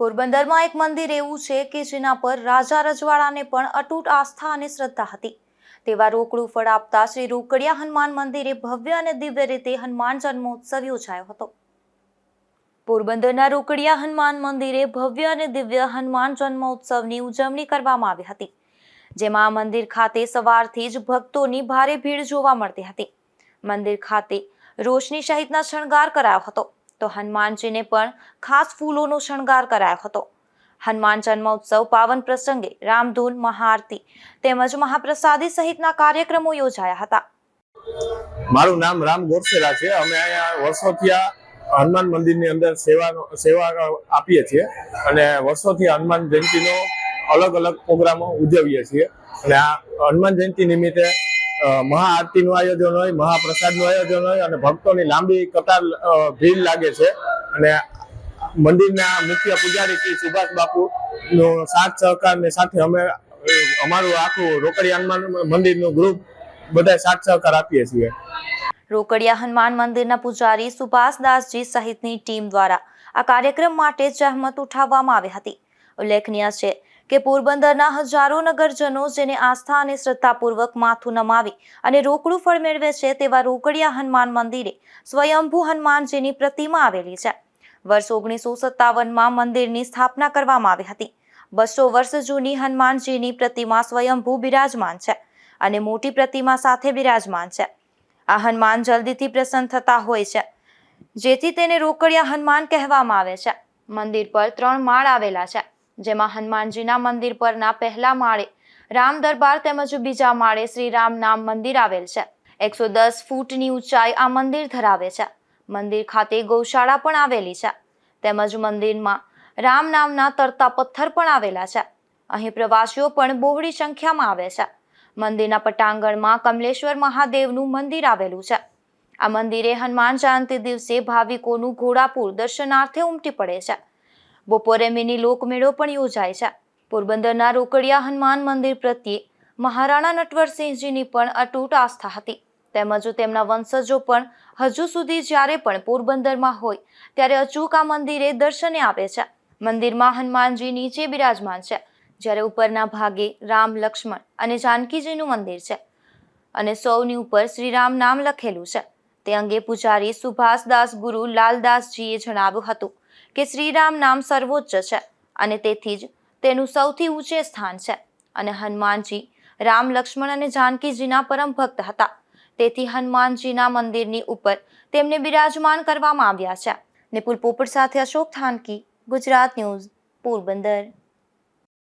પોરબંદરમાં એક મંદિર એવું છે કે જેના પર રાજા રજવાડાને પણ અતૂટ આસ્થા અને શ્રદ્ધા હતી. તેવા રોકડું ફળ આપતા શ્રી રોકડિયા હનુમાન મંદિરે ભવ્ય અને દિવ્ય રીતે હનુમાન જન્મોત્સવ યોજાયો હતો. પોરબંદરના રોકડિયા હનુમાન મંદિરે ભવ્ય અને દિવ્ય હનુમાન જન્મોત્સવની ઉજવણી કરવામાં આવી હતી, જેમાં મંદિર ખાતે સવારથી જ ભક્તોની ભારે ભીડ જોવા મળતી હતી. મંદિર ખાતે રોશની સહિતના શણગાર કરાયો હતો. તો હનુમાનજીને પણ ખાસ ફૂલોનો શણગાર કરાયો હતો. હનુમાન જન્મોત્સવ પાવન પ્રસંગે રામધૂન, મહાઆરતી તેમજ મહાપ્રસાદી સહિતના કાર્યક્રમો યોજાયા હતા. મારું નામ રામ ગોરસેલા છે. અમે અહીંયા વર્ષોથી આ હનુમાન મંદિરની અંદર સેવાનો, સેવા આપીએ છીએ અને વર્ષોથી હનુમાન જયંતિનો અલગ અલગ પ્રોગ્રામો ઉજવીએ છીએ. અને આ હનુમાન જયંતિ નિમિત્તે મહાઆરતીનું આયોજન હોય, મહાપ્રસાદનું આયોજન હોય અને ભક્તોની લાંબી કતાર ભીડ લાગે છે. અને મંદિરના મુખ્ય પૂજારી શ્રી સુભાષ બાપુ નો સાથ સહકારની સાથે અમે અમારું આખું રોકડી હનુમાન મંદિરનું ગ્રુપ બધા સાથ, સહકાર આપીએ છીએ. રોકડિયા હનુમાન મંદિરના પૂજારી સુભાષદાસજી સહિતની ટીમ દ્વારા આ કાર્યક્રમ માટે જહેમત ઉઠાવવામાં આવી હતી. ઉલ્લેખનીય છે કે પોરબંદરના હજારો નગરજનો જેને આસ્થા અને શ્રદ્ધાપૂર્વક માથું નમાવી અને રોકડું ફળ મેળવે છે તેવા રોકડિયા હનુમાન મંદિરે સ્વયંભૂ હનુમાનજીની પ્રતિમા આવેલી છે. વર્ષ ઓગણીસો સત્તાવનમાં મંદિરની સ્થાપના કરવામાં આવી હતી. બસો વર્ષ જૂની હનુમાનજીની પ્રતિમા સ્વયંભૂ બિરાજમાન છે અને મોટી પ્રતિમા સાથે બિરાજમાન છે. આ હનુમાન જલ્દીથી પ્રસન્ન થતા હોય છે, જેથી તેને રોકડિયા હનુમાન કહેવામાં આવે છે. મંદિર પર ત્રણ માળ આવેલા છે. જેમાં હનુમાનજીના મંદિર પરના પહેલા માળે, રામ દરબાર તેમજ બીજા માળે શ્રી રામ નામ મંદિર આવેલ છે. એકસો દસ ફૂટની ઊંચાઈ આ મંદિર ધરાવે છે. મંદિર ખાતે ગૌશાળા પણ આવેલી છે. તેમજ મંદિરમાં રામ નામના તરતા પથ્થર પણ આવેલા છે. અહીં પ્રવાસીઓ પણ બહોળી સંખ્યામાં આવે છે. મંદિરના પટાંગણમાં કમલેશ્વર મહાદેવનું મંદિર આવેલું છે. આ મંદિરે હનુમાન જયંતિ દિવસે ભાવિકોનું ઘોડાપુર દર્શનાર્થે ઉમટી પડે છે. બપોરે મિની લોકમેળો પણ યોજાય છે. પોરબંદરના રોકડિયા હનુમાન મંદિર પ્રત્યે મહારાણા નટવરસિંહજીની પણ અતૂટ આસ્થા હતી. તેમજ તેમના વંશજો પણ હજુ સુધી જ્યારે પણ પોરબંદરમાં હોય, ત્યારે અચૂક આ મંદિરે દર્શને આવે છે. મંદિરમાં હનુમાનજી નીચે બિરાજમાન છે, જ્યારે ઉપરના ભાગે રામ, લક્ષ્મણ અને જાનકીજીનું મંદિર છે અને સૌની ઉપર શ્રીરામ નામ લખેલું છે. તે અંગે પૂજારી સુભાષદાસ ગુરુ લાલદાસજીએ જણાવ્યું હતું કે શ્રીરામ નામ સર્વોચ્ચ છે અને તેથી જ તેનું સૌથી ઊંચે સ્થાન છે. અને હનુમાનજી રામ લક્ષ્મણ અને જાનકીજીના પરમ ભક્ત હતા. તેથી હનુમાનજીના મંદિરની ઉપર તેમને બિરાજમાન કરવામાં આવ્યા છે. નિપુલ પોપટ સાથે અશોક થાનકી, ગુજરાત ન્યૂઝ, પોરબંદર.